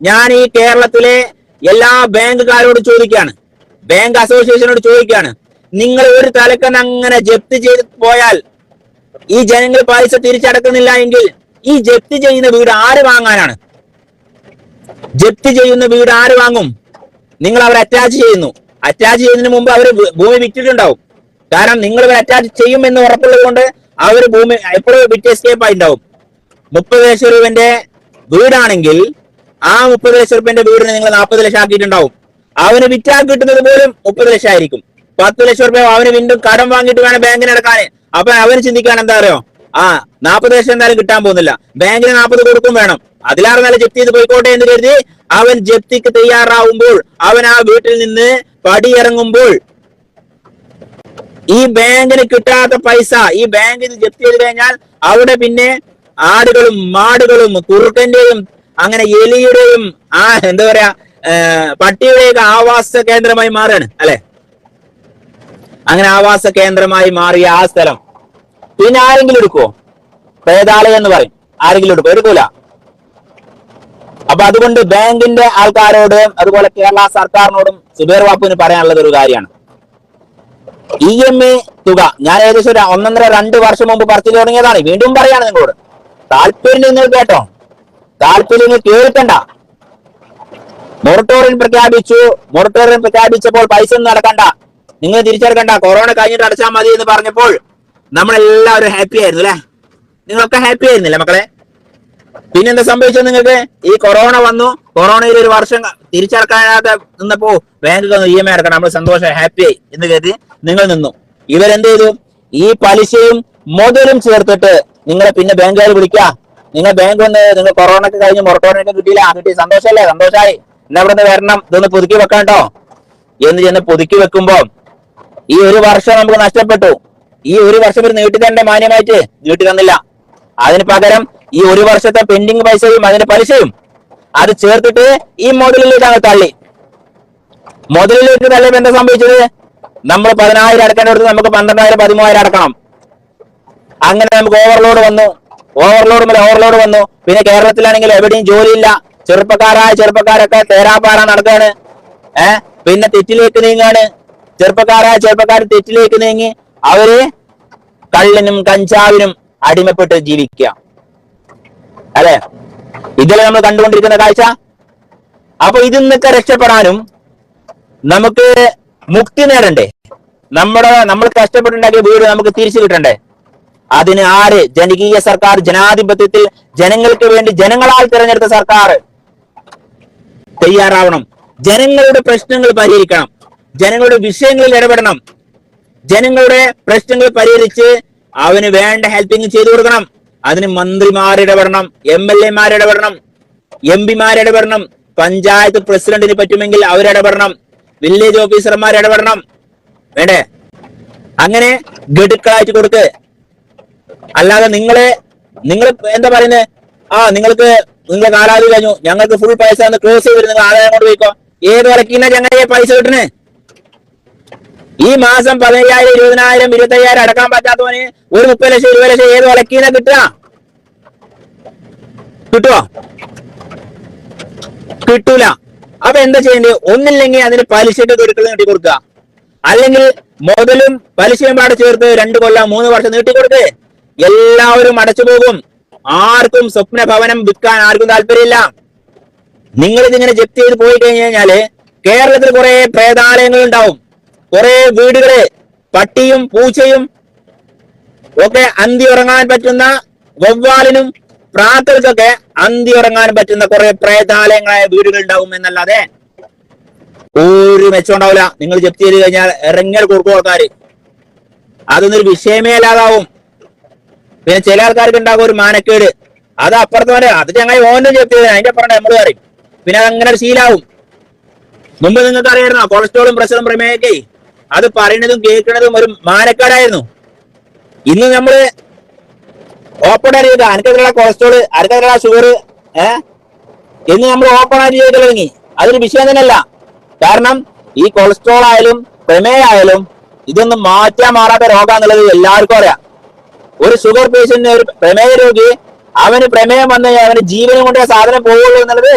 ഞാൻ ഈ കേരളത്തിലെ എല്ലാ ബാങ്കുകാരോട് ചോദിക്കുകയാണ്. ബാങ്ക് അസോസിയേഷനോട് ചോദിക്കുകയാണ്. നിങ്ങൾ ഒരു തലക്കൻ അങ്ങനെ ജപ്തി ചെയ്ത് പോയാൽ ഈ ജനങ്ങൾ പൈസ തിരിച്ചടക്കുന്നില്ല എങ്കിൽ ഈ ജപ്തി ചെയ്യുന്ന വീട് ആര് വാങ്ങാനാണ്? ജപ്തി ചെയ്യുന്ന വീട് ആര് വാങ്ങും? നിങ്ങൾ അവരെ അറ്റാച്ച് ചെയ്യുന്നു. അറ്റാച്ച് ചെയ്യുന്നതിന് മുമ്പ് അവർ ഭൂമി വിറ്റിട്ടുണ്ടാവും. കാരണം നിങ്ങൾ ഇവർ അറ്റാച്ച് ചെയ്യും എന്ന് ഉറപ്പുള്ളത് കൊണ്ട് അവർ ഭൂമി എപ്പോഴും വിറ്റ് എസ്കേപ്പ് ആയിട്ടുണ്ടാവും. മുപ്പത് ലക്ഷം രൂപന്റെ വീടാണെങ്കിൽ ആ മുപ്പത് ലക്ഷം റുപ്യന്റെ വീടിന് നിങ്ങൾ നാൽപ്പത് ലക്ഷം ആക്കിയിട്ടുണ്ടാവും. അവന് വിറ്റാൽ കിട്ടുന്നത് പോലും മുപ്പത് ലക്ഷം ആയിരിക്കും. പത്ത് ലക്ഷം റുപ്യ അവന് വീണ്ടും കടം വാങ്ങിയിട്ട് വേണം ബാങ്കിന് അടക്കാൻ അപ്പൊ അവന് ചിന്തിക്കാൻ എന്താ അറിയോ? ആ നാൽപ്പത് ലക്ഷം എന്തായാലും കിട്ടാൻ പോകുന്നില്ല. ബാങ്കിന് നാൽപ്പത് കൊടുക്കും വേണം. അതിലാറ് നല്ല ജപ്തി ചെയ്ത് പോയിക്കോട്ടെ എന്ന് കരുതി അവൻ ജപ്തിക്ക് തയ്യാറാവുമ്പോൾ അവൻ ആ വീട്ടിൽ നിന്ന് പടിയിറങ്ങുമ്പോൾ ഈ ബാങ്കിന് കിട്ടാത്ത പൈസ ഈ ബാങ്കിൽ ജപ്തി ചെയ്ത് കഴിഞ്ഞാൽ അവിടെ പിന്നെ ആടുകളും മാടുകളും കുറുക്കന്റെയും അങ്ങനെ എലിയുടെയും ആ എന്താ പറയാ പട്ടിയുടെയൊക്കെ ആവാസ കേന്ദ്രമായി മാറാണ് അല്ലെ? അങ്ങനെ ആവാസ കേന്ദ്രമായി മാറിയ ആ സ്ഥലം. പിന്നെ ആരെങ്കിലും എടുക്കുവോ? പ്രേതാലയം എന്ന് പറയും. ആരെങ്കിലും എടുക്കും എടുക്കൂല. അപ്പൊ അതുകൊണ്ട് ബാങ്കിന്റെ ആൾക്കാരോട് അതുപോലെ കേരള സർക്കാരിനോടും സുബേർ ബാപ്പുവിന് പറയാനുള്ളത് ഒരു കാര്യമാണ്. ഇ എം എ തുക. ഞാൻ ഏകദേശം ഒരു ഒന്നൊന്നര രണ്ട് വർഷം മുമ്പ് പറിച്ചു തുടങ്ങിയതാണ്. വീണ്ടും പറയാണ് നിങ്ങളോട്. താല്പര്യം നിങ്ങൾ കേട്ടോ. താല്പര്യം നിങ്ങൾ കേൾക്കണ്ട മൊറട്ടോറിയം പ്രഖ്യാപിച്ചു. മൊറട്ടോറിയം പ്രഖ്യാപിച്ചപ്പോൾ പൈസ ഒന്നും നടക്കണ്ട നിങ്ങൾ തിരിച്ചെടുക്കണ്ട. കൊറോണ കഴിഞ്ഞിട്ട് അടച്ചാൽ മതി എന്ന് പറഞ്ഞപ്പോൾ നമ്മളെല്ലാവരും ഹാപ്പി ആയിരുന്നു അല്ലെ? നിങ്ങളൊക്കെ ഹാപ്പി ആയിരുന്നില്ലേ മക്കളെ? പിന്നെന്താ സംഭവിച്ചത് നിങ്ങൾക്ക്? ഈ കൊറോണ വന്നു. കൊറോണയിൽ ഒരു വർഷം തിരിച്ചടക്കാനാകാതെ നിന്നപ്പോ ബാങ്ക് ഇ എം ഐ അടക്കണം. നമ്മൾ സന്തോഷം ഹാപ്പി ആയി എന്ന് കരുതി നിങ്ങൾ നിന്നു. ഇവരെന്ത് ചെയ്തു? ഈ പലിശയും മുതലും ചേർത്തിട്ട് നിങ്ങളെ പിന്നെ ബാങ്കുകാർ വിളിക്കുക. നിങ്ങൾ ബാങ്ക് വന്ന് നിങ്ങൾ കൊറോണ ഒക്കെ കഴിഞ്ഞ് മൊറട്ടോറിയൊക്കെ കിട്ടിയില്ല. ആ കിട്ടി സന്തോഷമല്ലേ? സന്തോഷമായി എന്നാ ഇവിടെ വരണം. ഇതൊന്ന് പുതുക്കി വെക്കണ്ടോ എന്ന് ചെന്ന് പുതുക്കി വെക്കുമ്പോ ഈ ഒരു വർഷം നമുക്ക് നഷ്ടപ്പെട്ടു. ഈ ഒരു വർഷം ഒരു നീട്ടി തന്നെ മാന്യമായിട്ട് നീട്ടി തന്നില്ല. അതിന് പകരം ഈ ഒരു വർഷത്തെ പെൻഡിങ് പൈസയും അതിന്റെ പലിശയും അത് ചേർത്തിട്ട് ഈ മോഡലിലേക്കാണ് തള്ളി. മുതലിലേക്ക് തള്ളിയപ്പോ എന്താ സംഭവിച്ചത്? നമ്മൾ പതിനായിരം അടക്കേണ്ടടുത്ത് നമുക്ക് പന്ത്രണ്ടായിരം പതിമൂവായിരം അടക്കണം. അങ്ങനെ നമുക്ക് ഓവർലോഡ് വന്നു. ഓവർലോഡ് മേലെ ഓവർലോഡ് വന്നു. പിന്നെ കേരളത്തിലാണെങ്കിൽ എവിടെയും ജോലിയില്ല. ചെറുപ്പക്കാരായ ചെറുപ്പക്കാരൊക്കെ തേരാപ്പാറ നടക്കാണ്. ഏർ പിന്നെ തെറ്റിലേക്ക് നീങ്ങാണ്. ചെറുപ്പക്കാരായ ചെറുപ്പക്കാർ തെറ്റിലേക്ക് നീങ്ങി അവർ കള്ളിനും കഞ്ചാവിനും അടിമപ്പെട്ട് ജീവിക്കുക അല്ലെ? ഇതിലെ നമ്മൾ കണ്ടുകൊണ്ടിരിക്കുന്ന കാഴ്ച? അപ്പൊ ഇതിൽ നിന്നൊക്കെ രക്ഷപ്പെടാനും നമുക്ക് മുക്തി നേടണ്ടേ? നമ്മുടെ നമ്മൾ കഷ്ടപ്പെട്ടുണ്ടാക്കിയ വീട് നമുക്ക് തിരിച്ചു കിട്ടണ്ടേ? അതിന് ആര്? ജനകീയ സർക്കാർ ജനാധിപത്യത്തിൽ ജനങ്ങൾക്ക് വേണ്ടി ജനങ്ങളാൽ തിരഞ്ഞെടുത്ത സർക്കാർ. തയ്യാറാവണം. ജനങ്ങളുടെ പ്രശ്നങ്ങൾ പരിഹരിക്കണം. ജനങ്ങളുടെ വിഷയങ്ങളിൽ ഇടപെടണം. ജനങ്ങളുടെ പ്രശ്നങ്ങൾ പരിഹരിച്ച് അവന് വേണ്ട ഹെൽപ്പിംഗ് ചെയ്തു കൊടുക്കണം. അതിന് മന്ത്രിമാരിടപെടണം എം എൽ എമാരിടപെടണം എം പിമാരിടപെടണം പഞ്ചായത്ത് പ്രസിഡന്റിന് പറ്റുമെങ്കിൽ അവരിടപെടണം വില്ലേജ് ഓഫീസർമാർ ഇടപെടണം. വേണ്ടേ? അങ്ങനെ ഗഡുക്കളായിട്ട് കൊടുക്ക് അല്ലാതെ നിങ്ങളെ നിങ്ങൾ എന്താ പറയുന്നത് ആ നിങ്ങൾക്ക് നിങ്ങളെ കാലാവധി കഴിഞ്ഞു. ഞങ്ങൾക്ക് ഫുൾ പൈസ ഒന്ന് ക്ലോസ് ചെയ്ത് നിങ്ങൾ ആദായം കൊണ്ട് പോയിക്കോ. ഏത് വിലക്കിന്ന ഞങ്ങളെ പൈസ കിട്ടണേ? ഈ മാസം പതിനയ്യായിരം ഇരുപതിനായിരം ഇരുപത്തയ്യായിരം അടക്കാൻ പറ്റാത്തവന് ഒരു മുപ്പത് ലക്ഷം ഇരുപത് ലക്ഷം ഏത് വിലക്കീന കിട്ടുക? കിട്ടുവോ? കിട്ടൂല. അപ്പൊ എന്താ ചെയ്യേണ്ടത്? ഒന്നില്ലെങ്കിൽ അതിന് പലിശക്ക് ഗഡുക്കൾ നീട്ടി കൊടുക്കുക അല്ലെങ്കിൽ മുതലും പലിശയും പാടെ ചേർത്ത് രണ്ട് കൊല്ലം മൂന്ന് വർഷം നീട്ടി കൊടുക്ക് എല്ലാവരും അടച്ചു പോകും. ആർക്കും സ്വപ്ന ഭവനം വിൽക്കാൻ ആർക്കും താല്പര്യമില്ല. നിങ്ങൾ ഇതിങ്ങനെ ജപ്തി ചെയ്ത് പോയി കഴിഞ്ഞു കഴിഞ്ഞാൽ കേരളത്തിൽ കുറെ പ്രേതാലയങ്ങൾ ഉണ്ടാവും കുറെ വീടുകൾ പട്ടിയും പൂച്ചയും ഒക്കെ അന്തി ഉറങ്ങാൻ പറ്റുന്ന വവ്വാലിനും പ്രാക്കൾക്കൊക്കെ അന്തി ഉറങ്ങാൻ പറ്റുന്ന കുറെ പ്രേതാലയങ്ങളായ വീടുകൾ ഉണ്ടാവും എന്നല്ലാതെ ഒരു മെച്ചം ഉണ്ടാവില്ല നിങ്ങൾ ജപ്തി ചെയ്ത് കഴിഞ്ഞാൽ ഇറങ്ങിയാൽ കൊടുക്കും ആൾക്കാര്. അതൊന്നൊരു വിഷയമേ അല്ലാതാവും. പിന്നെ ചില ആൾക്കാർക്ക് ഉണ്ടാകും ഒരു മാനക്കേട്. അത് അപ്പുറത്ത് വരെ അത് ഞങ്ങൾ ഓന്റെ ജപ്തി അതിന്റെ അപ്പുറം നമ്മൾ പറയും. പിന്നെ അങ്ങനെ ഒരു ശീലാവും. മുമ്പ് നിങ്ങൾക്ക് അറിയായിരുന്നോ കൊളസ്ട്രോളും പ്രഷറും പ്രമേയൊക്കെ? അത് പറയുന്നതും കേൾക്കുന്നതും ഒരു മാനക്കേടായിരുന്നു. ഇന്ന് നമ്മൾ ഓപ്പൺ ആയിട്ട് ചെയ്ത അനക്കെതിരെയുള്ള കൊളസ്ട്രോൾ അനക്കെതിരെയുള്ള ഷുഗർ ഏഹ് ഇന്ന് നമ്മൾ ഓപ്പൺ ആയിട്ട് ചെയ്ത് തുടങ്ങി. അതൊരു വിഷയം തന്നെയല്ല. കാരണം ഈ കൊളസ്ട്രോൾ ആയാലും പ്രമേയായാലും ഇതൊന്നും മാറ്റാൻ മാറാത്ത രോഗാന്നുള്ളത് എല്ലാവർക്കും അറിയാം. ഒരു ഷുഗർ പേഷ്യന്റിന് ഒരു പ്രമേയ രോഗി അവന് പ്രമേയം വന്നു അവന് ജീവനും കൊണ്ട് സാധനം പോവുള്ളൂ എന്നുള്ളത്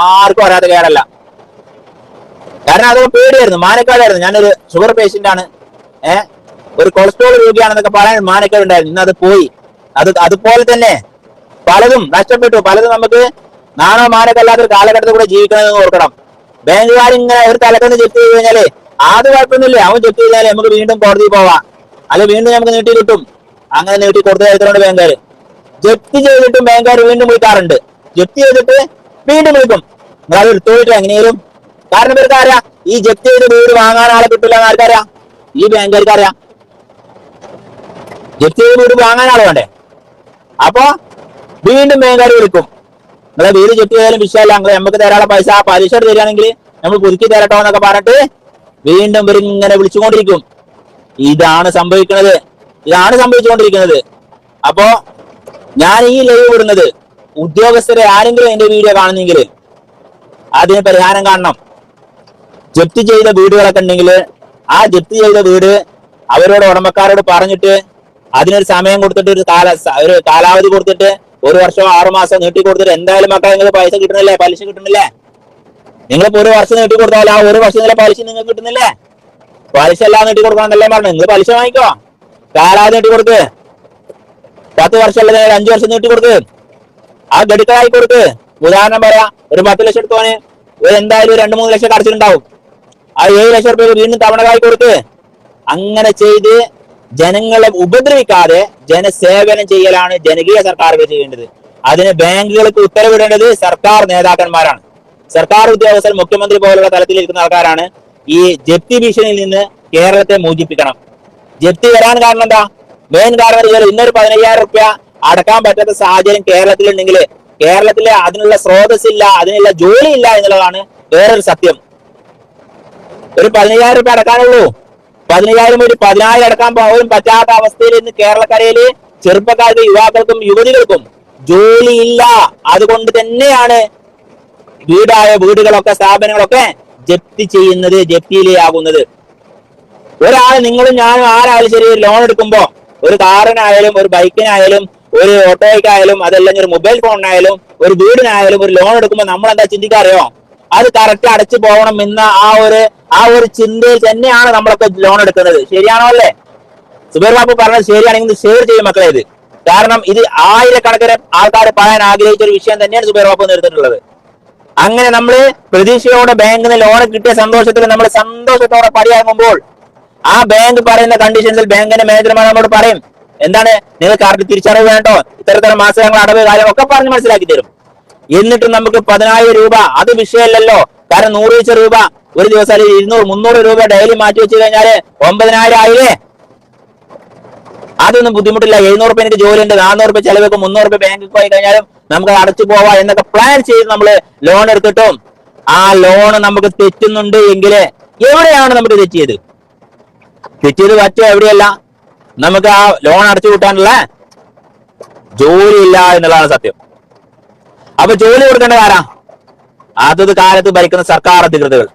ആർക്കും അറിയാത്ത കേടല്ല. കാരണം അത് പേടിയായിരുന്നു. മാനക്കാടായിരുന്നു. ഞാനൊരു ഷുഗർ പേഷ്യന്റ് ആണ്. ഏഹ് ഒരു കൊളസ്ട്രോൾ രോഗിയാണെന്നൊക്കെ പറയാൻ മാനക്കാട് ഉണ്ടായിരുന്നു. ഇന്ന് അത് പോയി. അത് അതുപോലെ തന്നെ പലതും നഷ്ടപ്പെട്ടു. പലതും നമുക്ക് നാണോ മാനക്കല്ലാത്ത ഒരു കാലഘട്ടത്തിൽ കൂടെ ജീവിക്കണമെന്ന് ഓർക്കണം. ബാങ്കുകാർ ഇങ്ങനെ ഒരു തലക്കന്ന് ജപ്തി ചെയ്ത് കഴിഞ്ഞാൽ ആദ്യ കുഴപ്പമൊന്നുമില്ല. അവൻ ജപ്തി ചെയ്താൽ നമുക്ക് വീണ്ടും കോടതി പോവാം. അല്ലെ വീണ്ടും നമുക്ക് നീട്ടി കിട്ടും. അങ്ങനെ നീട്ടി കൊടുത്തു ചരിത്രമുണ്ട് ബാങ്കാർ ജപ്തി ചെയ്തിട്ടും ബാങ്കാർ വീണ്ടും വിളിക്കാറുണ്ട്. ജപ്തി ചെയ്തിട്ട് വീണ്ടും വിളിക്കും. നിങ്ങൾ അത് എങ്ങനെയും. കാരണം ഇവർക്ക് അറിയാം ഈ ജപ്തി ചെയ്ത് വീട് വാങ്ങാൻ ആളെ കിട്ടില്ല എന്ന് ആർക്കറിയാം? ഈ ബാങ്കുകാർക്ക് അറിയാം ജപ്തി ചെയ്ത് വീട് വാങ്ങാൻ ആളെ വേണ്ടേ? അപ്പോ വീണ്ടും ബാങ്കുകാർ വിളിക്കും. നിങ്ങളെ വീട് ജപ്തി ചെയ്താലും വിഷയമല്ല. നിങ്ങൾ നമുക്ക് തരാനുള്ള പൈസ ആ പലിശ തരികയാണെങ്കിൽ നമ്മൾ പുതുക്കി തരട്ടോ എന്നൊക്കെ പറഞ്ഞിട്ട് വീണ്ടും ഇവർ ഇങ്ങനെ വിളിച്ചുകൊണ്ടിരിക്കും. ഇതാണ് സംഭവിക്കുന്നത് ഇതാണ് സംഭവിച്ചുകൊണ്ടിരിക്കുന്നത്. അപ്പോ ഞാൻ ഈ ലൈവ് വിടുന്നത് ഉദ്യോഗസ്ഥരെ ആരെങ്കിലും എന്റെ വീഡിയോ കാണുന്നെങ്കിൽ അതിന് പരിഹാരം കാണണം. ജപ്തി ചെയ്ത വീടുകളൊക്കെ ഉണ്ടെങ്കിൽ ആ ജപ്തി ചെയ്ത വീട് അവരോട് ഉടമക്കാരോട് പറഞ്ഞിട്ട് അതിനൊരു സമയം കൊടുത്തിട്ട് ഒരു കാല ഒരു കാലാവധി കൊടുത്തിട്ട് ഒരു വർഷം ആറുമാസം നീട്ടി കൊടുത്തിട്ട് എന്തായാലും മക്കളെ നിങ്ങൾക്ക് പൈസ കിട്ടുന്നില്ലേ? പലിശ കിട്ടുന്നില്ലേ? നിങ്ങളിപ്പോ ഒരു വർഷം നീട്ടി കൊടുത്താൽ ആ ഒരു വർഷം വർഷത്തിലെ പലിശ നിങ്ങൾക്ക് കിട്ടുന്നില്ലേ? പലിശ എല്ലാം നീട്ടി കൊടുക്കണമെന്നല്ലേ പറഞ്ഞു നിങ്ങൾ പലിശ വാങ്ങിക്കോ. കാലാവധി നീട്ടി കൊടുക്ക്. പത്ത് വർഷം അല്ലെങ്കിൽ അഞ്ചു വർഷം നീട്ടി കൊടുക്ക്. ആ ഗഡുക്കളായി കൊടുക്ക്. ഉദാഹരണം പറയാ ഒരു പത്ത് ലക്ഷം എടുത്തോന്. ഒരു എന്തായാലും രണ്ട് മൂന്ന് ലക്ഷം കടച്ചിട്ടുണ്ടാവും ആ ഏഴ് ലക്ഷം റുപ്യ വീണ്ടും തവണകളായി കൊടുക്ക്. അങ്ങനെ ചെയ്ത് ജനങ്ങളെ ഉപദ്രവിക്കാതെ ജനസേവനം ചെയ്യലാണ് ജനകീയ സർക്കാരുകൾ ചെയ്യേണ്ടത്. അതിന് ബാങ്കുകൾക്ക് ഉത്തരവിടേണ്ടത് സർക്കാർ നേതാക്കന്മാരാണ്. സർക്കാർ ഉദ്യോഗസ്ഥർ മുഖ്യമന്ത്രി പോലുള്ള തലത്തിലിരിക്കുന്ന ആൾക്കാരാണ് ഈ ജപ്തി ഭീഷണിയിൽ നിന്ന് കേരളത്തെ മോചിപ്പിക്കണം. ജപ്തി വരാൻ കാരണം എന്താ? മെയിൻ കാരണം ഇതുപോലെ ഇന്നൊരു പതിനയ്യായിരം റുപ്യ അടക്കാൻ പറ്റാത്ത സാഹചര്യം കേരളത്തിലുണ്ടെങ്കിൽ കേരളത്തിലെ അതിനുള്ള സ്രോതസ് ഇല്ല അതിനുള്ള ജോലി ഇല്ല എന്നുള്ളതാണ് വേറൊരു സത്യം. ഒരു പതിനയ്യായിരം റുപ്യ അടക്കാനുള്ളൂ. പതിനയ്യായിരം ഒരു പതിനായിരം അടക്കാൻ പോലും പറ്റാത്ത അവസ്ഥയിൽ ഇന്ന് കേരളക്കരയിൽ ചെറുപ്പക്കാർക്ക് യുവാക്കൾക്കും യുവതികൾക്കും ജോലിയില്ല. അതുകൊണ്ട് തന്നെയാണ് വീടായ വീടുകളൊക്കെ സ്ഥാപനങ്ങളൊക്കെ ജപ്തി ചെയ്യുന്നത് ജപ്തിയിലാകുന്നത് ഒരാൾ നിങ്ങളും ഞാനും ആരായാലും ശരി ലോൺ എടുക്കുമ്പോ ഒരു കാറിനായാലും ഒരു ബൈക്കിനായാലും ഒരു ഓട്ടോയ്ക്കായാലും അതല്ലെങ്കിൽ ഒരു മൊബൈൽ ഫോണിനായാലും ഒരു വീടിനായാലും ഒരു ലോൺ എടുക്കുമ്പോൾ നമ്മൾ എന്താ ചിന്തിക്കാറിയോ? അത് കറക്റ്റ് അടച്ചു പോകണം എന്ന ആ ഒരു ആ ഒരു ചിന്തയിൽ തന്നെയാണ് നമ്മളൊക്കെ ലോൺ എടുക്കുന്നത്. ശരിയാണോ അല്ലേ? സുബൈർ ബാബു പറഞ്ഞത് ശരിയാണെങ്കിൽ ഷെയർ ചെയ്യും മക്കളെ ഇത്. കാരണം ഇത് ആയിരക്കണക്കിന് ആൾക്കാർ പറയാൻ ആഗ്രഹിച്ച ഒരു വിഷയം തന്നെയാണ് സുബൈർ ബാബു നിർത്തിയിട്ടുള്ളത്. അങ്ങനെ നമ്മൾ പ്രതീക്ഷയോടെ ബാങ്കിന് ലോൺ കിട്ടിയ സന്തോഷത്തിൽ നമ്മൾ സന്തോഷത്തോടെ പടിയാകുമ്പോൾ ആ ബാങ്ക് പറയുന്ന കണ്ടീഷൻസിൽ ബാങ്കിന്റെ മാനേജർമാർ നമ്മോട് പറയും. എന്താണ്? നിങ്ങൾ കറക്റ്റ് തിരിച്ചറിവ് വേണ്ടോ? ഇത്തരത്തരം മാസങ്ങൾ അടവ് കാര്യം ഒക്കെ പറഞ്ഞ് മനസ്സിലാക്കി തരും. എന്നിട്ടും നമുക്ക് പതിനായിരം രൂപ അത് വിഷയമല്ലല്ലോ. കാരണം നൂറ് വെച്ച രൂപ ഒരു ദിവസം അല്ലെങ്കിൽ ഇരുന്നൂറ് മുന്നൂറ് രൂപ ഡെയിലി മാറ്റി വെച്ച് കഴിഞ്ഞാൽ ഒമ്പതിനായിരം ആയില്ലേ? അതൊന്നും ബുദ്ധിമുട്ടില്ല. എഴുന്നൂറ് രൂപ എനിക്ക് ജോലി ഉണ്ട് നാനൂറ് രൂപ ചെലവൊക്കെ മുന്നൂറ് രൂപ ബാങ്കിൽ പോയി കഴിഞ്ഞാലും നമുക്ക് അടച്ചു പോവാ എന്നൊക്കെ പ്ലാൻ ചെയ്ത് നമ്മൾ ലോൺ എടുത്തിട്ടും. ആ ലോൺ നമുക്ക് തെറ്റുന്നുണ്ട് എങ്കിൽ എവിടെയാണ് നമുക്ക് തെറ്റിയത്? തെറ്റിയത് പറ്റുക എവിടെയല്ല. നമുക്ക് ആ ലോൺ അടച്ചു കൂട്ടാനുള്ള ജോലി ഇല്ല എന്നുള്ളതാണ് സത്യം. അപ്പൊ ജോലി കൊടുക്കേണ്ട ആരാ? അതത് കാലത്ത് ഭരിക്കുന്ന സർക്കാർ അധികൃതകൾ.